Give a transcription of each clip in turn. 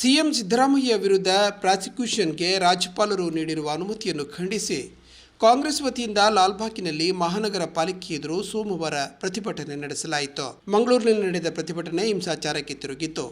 CM Siddaramaiah ವಿರುದ್ಧ ಪ್ರಾಸಿಕ್ಯೂಷನ್ಗೆ ರಾಜ್ಯಪಾಲರು ನೀಡಿರುವ ಅನುಮತಿಯನ್ನು ಖಂಡಿಸಿ. ಕಾಂಗ್ರೆಸ್ ವತಿಯಿಂದ ಲಾಲ್ಬಾಗ್ನಲ್ಲಿ ಮಹಾನಗರ ಪಾಲಿಕೆ ಎದುರು ಸೋಮವಾರ ಪ್ರತಿಭಟನೆ ನಡೆಸಲಾಯಿತು. ಮಂಗಳೂರಿನಲ್ಲಿ ನಡೆದ ಪ್ರತಿಭಟನೆ ಹಿಂಸಾಚಾರಕ್ಕೆ ತಿರುಗಿತ್ತು.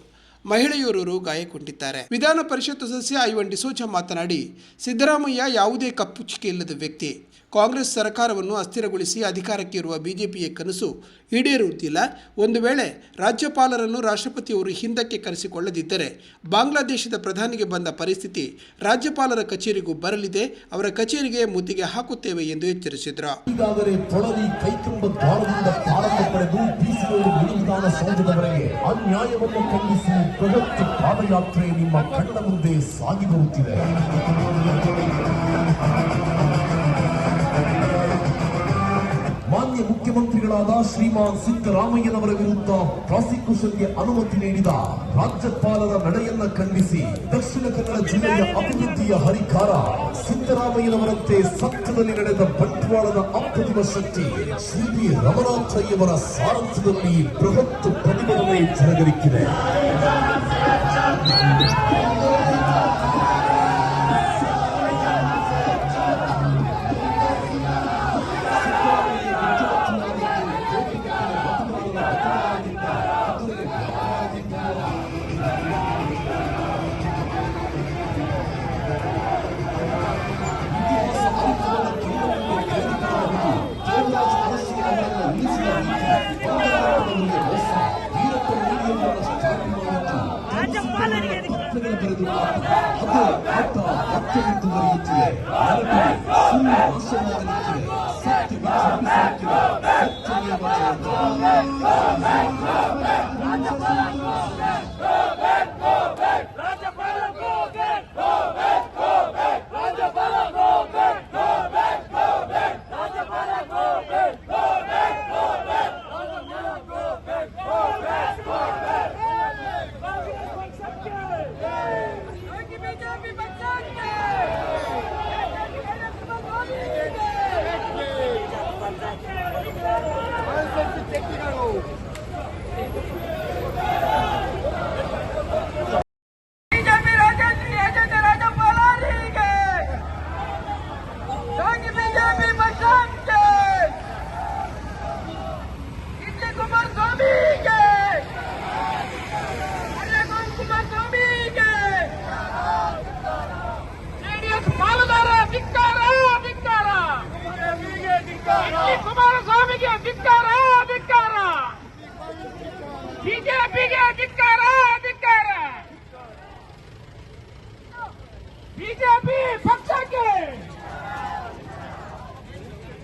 ಮಹಿಳೆಯೋರ್ವರು ಗಾಯಗೊಂಡಿದ್ದಾರೆ. ವಿಧಾನ ಪರಿಷತ್ ಸದಸ್ಯ ಐವನ್ ಡಿಸೋಜ ಮಾತನಾಡಿ, ಸಿದ್ದರಾಮಯ್ಯ ಯಾವುದೇ ಕಪ್ಪುಚ್ಚಿಕೆ ಇಲ್ಲದ ವ್ಯಕ್ತಿ. ಕಾಂಗ್ರೆಸ್ ಸರ್ಕಾರವನ್ನು ಅಸ್ಥಿರಗೊಳಿಸಿ ಅಧಿಕಾರಕ್ಕೆ ಇರುವ ಬಿಜೆಪಿಯ ಕನಸು ಈಡೇರುವುದಿಲ್ಲ ಒಂದು ವೇಳೆ ರಾಜ್ಯಪಾಲರನ್ನು ರಾಷ್ಟ್ರಪತಿಯವರು ಹಿಂದಕ್ಕೆ ಕರೆಸಿಕೊಳ್ಳದಿದ್ದರೆ ಬಾಂಗ್ಲಾದೇಶದ ಪ್ರಧಾನಿಗೆ ಬಂದ ಪರಿಸ್ಥಿತಿ ರಾಜ್ಯಪಾಲರ ಕಚೇರಿಗೂ ಬರಲಿದೆ. ಅವರ ಕಚೇರಿಗೆ ಮುತ್ತಿಗೆ ಹಾಕುತ್ತೇವೆ ಎಂದು ಎಚ್ಚರಿಸಿದರು. ಅನ್ಯಾಯವನ್ನು ಖಂಡಿಸಿ ಪಾದಯಾತ್ರೆ ನಿಮ್ಮ ಕಣ್ಣ ಮುಂದೆ ಸಾಗಿ ಬರುತ್ತಿದೆ. ಮುಖ್ಯಮಂತ್ರಿಗಳಾದ ಶ್ರೀಮಾನ್ ಸಿದ್ದರಾಮಯ್ಯನವರ ವಿರುದ್ಧ ಪ್ರಾಸಿಕ್ಯೂಷನ್ಗೆ ಅನುಮತಿ ನೀಡಿದ ರಾಜ್ಯಪಾಲರ ನಡೆಯನ್ನ ಖಂಡಿಸಿ ದಕ್ಷಿಣ ಕನ್ನಡ ಜಿಲ್ಲೆಯ ಅಭಿವೃದ್ಧಿಯ ಹರಿಕಾರ ಸಿದ್ದರಾಮಯ್ಯನವರಂತೆ ಸತ್ಯದಲ್ಲಿ ನಡೆದ ಬಂಟ್ವಾಳದ ಅಪ್ರತಿಮ ಶಕ್ತಿ ಶ್ರೀ ಬಿ ರಮನಾಥಯ್ಯವರ ಸಾರಥ್ಯದಲ್ಲಿ ಬೃಹತ್ ಪ್ರತಿಭಟನೆ ಜರುಗಲಿಕ್ಕಿದೆ ಬಿಜೆಪಿ ಬಿಜೆಪಿ ಪಕ್ಷಕ್ಕೆ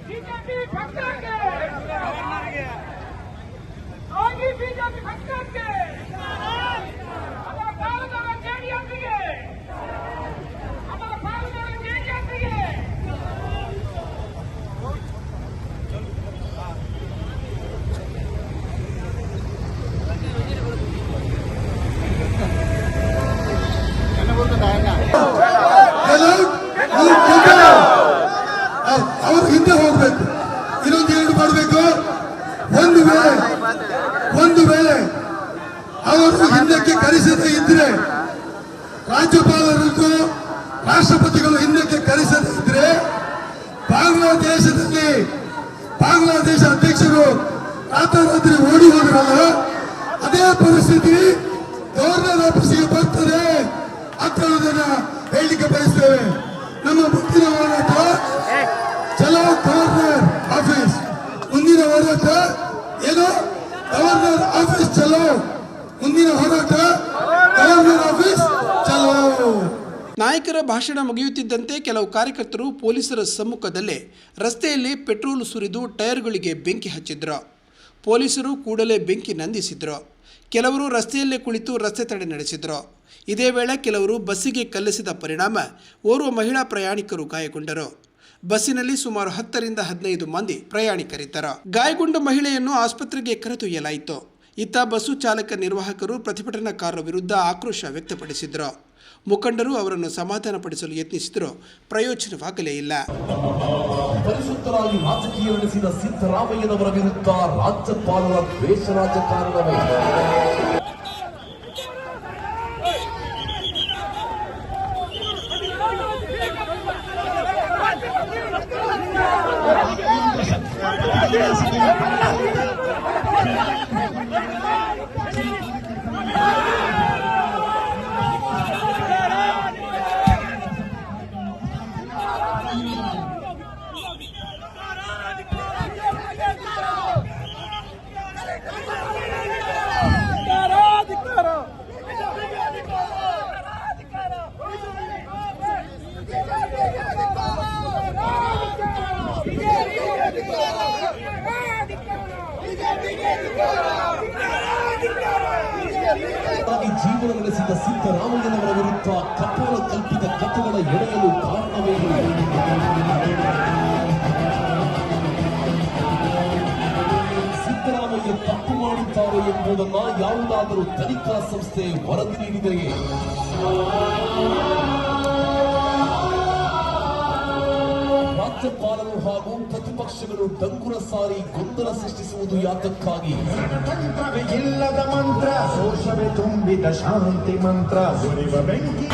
ಬಿಜೆಪಿ ಪಕ್ಷಕ್ಕೆ ಹೋಗಿ ಬಿಜೆಪಿ ಪಕ್ಷಕ್ಕೆ ಅವರ ಪಾಲುದಾರ ಜೆಡಿಎಸ್ಗೆ ಅವರ ಪಾಲುದಾರ ಜೆಡಿಎಸ್ಗೆ ಅವರು ಹಿಂದೆ ಹೋಗ್ಬೇಕು ಇನ್ನೊಂದು ಏನು ಮಾಡಬೇಕು ಒಂದು ವೇಳೆ ಒಂದು ವೇಳೆ ಅವರು ಹಿಂದಕ್ಕೆ ಕರೆಸದೇ ಇದ್ರೆ ರಾಜ್ಯಪಾಲರಿಗೂ ರಾಷ್ಟ್ರಪತಿಗಳು ಹಿಂದಕ್ಕೆ ಕರೆಸದೇ ಇದ್ರೆ ಬಾಂಗ್ಲಾದೇಶದಲ್ಲಿ ಬಾಂಗ್ಲಾದೇಶ ಅಧ್ಯಕ್ಷರು ರಾತ್ರಿ ಓಡಿ ಹೋದ್ರಲ್ಲ, ಅದೇ ಪರಿಸ್ಥಿತಿ ಗವರ್ನರ್ ಆಫೀಸಿಗೆ ಬರ್ತದೆ. ಅಂತ ಹೇಳೋದನ್ನ ಹೇಳಲಿಕ್ಕೆ ಬಯಸ್ತೇವೆ. ನಮ್ಮ ಮುಂದಿನ ಹೋರಾಟ ಚಲೋ ಗವರ್ನರ್ ಆಫೀಸ್. ಮುಂದಿನ ಹೋರಾಟ ಏನು? ಗವರ್ನರ್ ಆಫೀಸ್ ಚಲೋ ಮುಂದಿನ ಹೋರಾಟ ಆಫೀಸ್ ಚಲೋ ನಾಯಕರ ಭಾಷಣ ಮುಗಿಯುತ್ತಿದ್ದಂತೆ ಕೆಲವು ಕಾರ್ಯಕರ್ತರು ಪೊಲೀಸರ ಸಮ್ಮುಖದಲ್ಲೇ ರಸ್ತೆಯಲ್ಲಿ ಪೆಟ್ರೋಲ್ ಸುರಿದು ಟೈರ್ಗಳಿಗೆ ಬೆಂಕಿ ಹಚ್ಚಿದ್ರು. ಪೊಲೀಸರು ಕೂಡಲೇ ಬೆಂಕಿ ನಂದಿಸಿದ್ರು. ಕೆಲವರು ರಸ್ತೆಯಲ್ಲೇ ಕುಳಿತು ರಸ್ತೆ ತಡೆ ನಡೆಸಿದ್ರು. ಇದೇ ವೇಳೆ ಕೆಲವರು ಬಸ್ಸಿಗೆ ಕಲ್ಲಿಸಿದ ಪರಿಣಾಮ ಓರ್ವ ಮಹಿಳಾ ಪ್ರಯಾಣಿಕರು ಗಾಯಗೊಂಡರು. ಬಸ್ಸಿನಲ್ಲಿ ಸುಮಾರು ಹತ್ತರಿಂದ ಹದಿನೈದು ಮಂದಿ ಪ್ರಯಾಣಿಕರಿದ್ದರು. ಗಾಯಗೊಂಡ ಮಹಿಳೆಯನ್ನು ಆಸ್ಪತ್ರೆಗೆ ಕರೆದೊಯ್ಯಲಾಯಿತು. ಇತ್ತ ಬಸ್ಸು ಚಾಲಕ ನಿರ್ವಾಹಕರು ಪ್ರತಿಭಟನಾಕಾರರ ವಿರುದ್ಧ ಆಕ್ರೋಶ ವ್ಯಕ್ತಪಡಿಸಿದರು. ಮುಖಂಡರು ಅವರನ್ನು ಸಮಾಧಾನಪಡಿಸಲು ಯತ್ನಿಸಿದರೂ. ಪ್ರಯೋಜನವಾಗಲೇ ಇಲ್ಲ. ಪರಿಶುದ್ಧರಾಗಿ ರಾಜಕೀಯ ನಡೆಸಿದ ಸಿದ್ದರಾಮಯ್ಯನವರ ವಿರುದ್ಧ ರಾಜ್ಯಪಾಲರ ದ್ವೇಷ ರಾಜಕಾರಣವೇ. ಸಿದ್ದರಾಮಯ್ಯನವರ ವಿರುದ್ಧ ಕಪೋಲ ಕಲ್ಪಿತ ಕಥೆಗಳ ಎಳೆಯಲು ಕಾರಣವೇನು ಸಿದ್ದರಾಮಯ್ಯ ತಪ್ಪು ಮಾಡಿದ್ದಾರೆ ಎಂಬುದನ್ನ ಯಾವುದಾದರೂ ತನಿಖಾ ಸಂಸ್ಥೆ ವರದಿ ನೀಡಿದೆಯೇ? ರಾಜ್ಯಪಾಲರು ಹಾಗೂ ಪ್ರತಿಪಕ್ಷಗಳು ಡಂಗುರ ಸಾರಿ ಗೊಂದಲ ಸೃಷ್ಟಿಸುವುದು ಯಾತಕ್ಕಾಗಿ? ಇಲ್ಲದ ಮಂತ್ರ. ಸೋಷವೇ ತುಂಬಿದ ಶಾಂತಿ ಮಂತ್ರ. ಸುರಿವ ಬೆಂಕಿ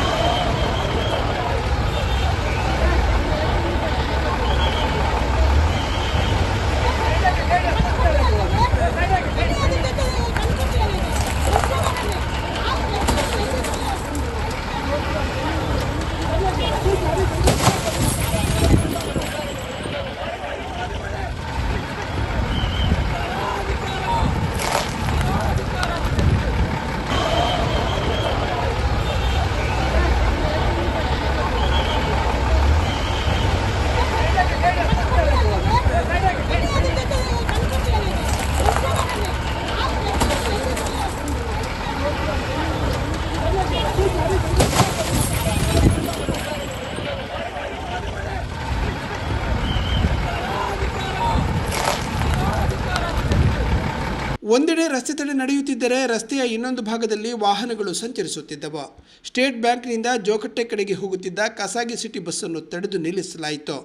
ಒಂದೆಡೆ ರಸ್ತೆ ತಡೆ ನಡೆಯುತ್ತಿದ್ದರೆ ರಸ್ತೆಯ ಇನ್ನೊಂದು ಭಾಗದಲ್ಲಿ ವಾಹನಗಳು ಸಂಚರಿಸುತ್ತಿದ್ದವು. ಸ್ಟೇಟ್ ಬ್ಯಾಂಕ್ನಿಂದ ಜೋಕಟ್ಟೆ ಕಡೆಗೆ ಹೋಗುತ್ತಿದ್ದ ಕಸಾಗಿ ಸಿಟಿ ಬಸ್ಸನ್ನು ತಡೆದು ನಿಲ್ಲಿಸಲಾಯಿತು.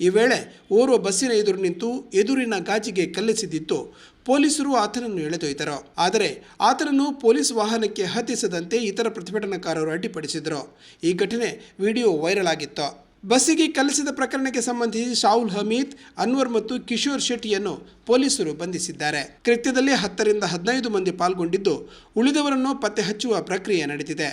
ಈ ವೇಳೆ ಓರ್ವ ಬಸ್ಸಿನ ಎದುರು ನಿಂತು ಎದುರಿನ ಗಾಜಿಗೆ ಕಲ್ಲೆಸೆದಿತ್ತು. ಪೊಲೀಸರು ಆತನನ್ನು ಎಳೆದೊಯ್ದರು. ಆದರೆ ಆತನನ್ನು ಪೊಲೀಸ್ ವಾಹನಕ್ಕೆ ಹತ್ತಿಸದಂತೆ ಇತರ ಪ್ರತಿಭಟನಾಕಾರರು ಅಡ್ಡಿಪಡಿಸಿದರು ಈ ಘಟನೆ ವಿಡಿಯೋ ವೈರಲ್ ಆಗಿತ್ತು. ಬಸ್ಸಿಗೆ ಕಲಿಸಿದ ಪ್ರಕರಣಕ್ಕೆ ಸಂಬಂಧಿಸಿ ಶಾಹುಲ್ ಹಮೀದ್, ಅನ್ವರ್ ಮತ್ತು ಕಿಶೋರ್ ಶೆಟ್ಟಿಯನ್ನು ಪೊಲೀಸರು ಬಂಧಿಸಿದ್ದಾರೆ. ಕೃತ್ಯದಲ್ಲಿ ಹತ್ತರಿಂದ ಹದಿನೈದು ಮಂದಿ ಪಾಲ್ಗೊಂಡಿದ್ದು ಉಳಿದವರನ್ನು ಪತ್ತೆ ಹಚ್ಚುವ ಪ್ರಕ್ರಿಯೆ ನಡೆದಿದೆ.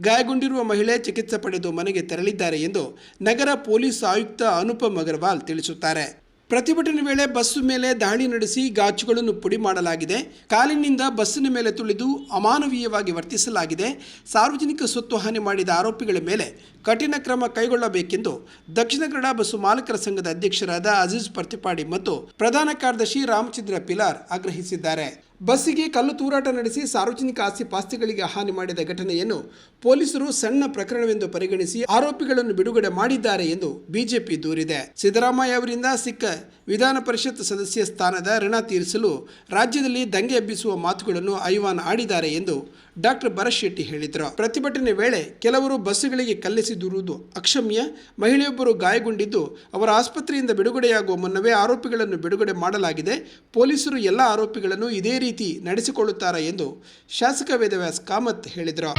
ಗಾಯಗೊಂಡಿರುವ ಮಹಿಳೆ ಚಿಕಿತ್ಸೆ ಪಡೆದು ಮನೆಗೆ ತೆರಳಿದ್ದಾರೆ ಎಂದು ನಗರ ಪೊಲೀಸ್ ಆಯುಕ್ತ ಅನುಪಮ್ ಅಗರ್ವಾಲ್ ತಿಳಿಸುತ್ತಾರೆ. ಪ್ರತಿಭಟನೆ ವೇಳೆ ಬಸ್ಸು ಮೇಲೆ ದಾಳಿ ನಡೆಸಿ ಗಾಜುಗಳನ್ನು ಪುಡಿ ಮಾಡಲಾಗಿದೆ. ಕಾಲಿನಿಂದ ಬಸ್ಸಿನ ಮೇಲೆ ತುಳಿದು ಅಮಾನವೀಯವಾಗಿ ವರ್ತಿಸಲಾಗಿದೆ. ಸಾರ್ವಜನಿಕ ಸ್ವತ್ತು ಹಾನಿ ಮಾಡಿದ ಆರೋಪಿಗಳ ಮೇಲೆ ಕಠಿಣ ಕ್ರಮ ಕೈಗೊಳ್ಳಬೇಕೆಂದು ದಕ್ಷಿಣ ಕನ್ನಡ ಬಸ್ಸು ಮಾಲಕರ ಸಂಘದ ಅಧ್ಯಕ್ಷರಾದ ಅಜೀಜ್ ಪರ್ತಿಪಾಡಿ ಮತ್ತು ಪ್ರಧಾನ ಕಾರ್ಯದರ್ಶಿ ರಾಮಚಂದ್ರ ಪಿಲಾರ್ ಆಗ್ರಹಿಸಿದ್ದಾರೆ. ಬಸ್ಸಿಗೆ ಕಲ್ಲು ತೂರಾಟ ನಡೆಸಿ ಸಾರ್ವಜನಿಕ ಆಸ್ತಿ ಪಾಸ್ತಿಗಳಿಗೆ ಹಾನಿ ಮಾಡಿದ ಘಟನೆಯನ್ನು ಪೊಲೀಸರು ಸಣ್ಣ ಪ್ರಕರಣವೆಂದು ಪರಿಗಣಿಸಿ ಆರೋಪಿಗಳನ್ನು ಬಿಡುಗಡೆ ಮಾಡಿದ್ದಾರೆ ಎಂದು ಬಿಜೆಪಿ ದೂರಿದೆ. ಸಿದ್ದರಾಮಯ್ಯ ಅವರಿಂದ ಸಿಕ್ಕ ವಿಧಾನ ಪರಿಷತ್ ಸದಸ್ಯ ಸ್ಥಾನದ ಋಣ ತೀರಿಸಲು ರಾಜ್ಯದಲ್ಲಿ ದಂಗೆ ಎಬ್ಬಿಸುವ ಮಾತುಗಳನ್ನು ಐವಾನ್ ಆಡಿದ್ದಾರೆ ಎಂದು ಡಾಕ್ಟರ್ ಭರತ್ ಹೇಳಿದರು. ಪ್ರತಿಭಟನೆ ವೇಳೆ ಕೆಲವರು ಬಸ್ಸುಗಳಿಗೆ ಕಲ್ಲೆಸೆದಿರುವುದು ಅಕ್ಷಮ್ಯ. ಮಹಿಳೆಯೊಬ್ಬರು ಗಾಯಗೊಂಡಿದ್ದು ಅವರ ಆಸ್ಪತ್ರೆಯಿಂದ ಬಿಡುಗಡೆಯಾಗುವ ಮುನ್ನವೇ ಆರೋಪಿಗಳನ್ನು ಬಿಡುಗಡೆ ಮಾಡಲಾಗಿದೆ. ಪೊಲೀಸರು ಎಲ್ಲ ಆರೋಪಿಗಳನ್ನು ಇದೇ ರೀತಿ ನಡೆಸಿಕೊಳ್ಳುತ್ತಾರೆ ಎಂದು ಶಾಸಕ ವೇದವ್ಯಾಸ್ ಕಾಮತ್ ಹೇಳಿದರು.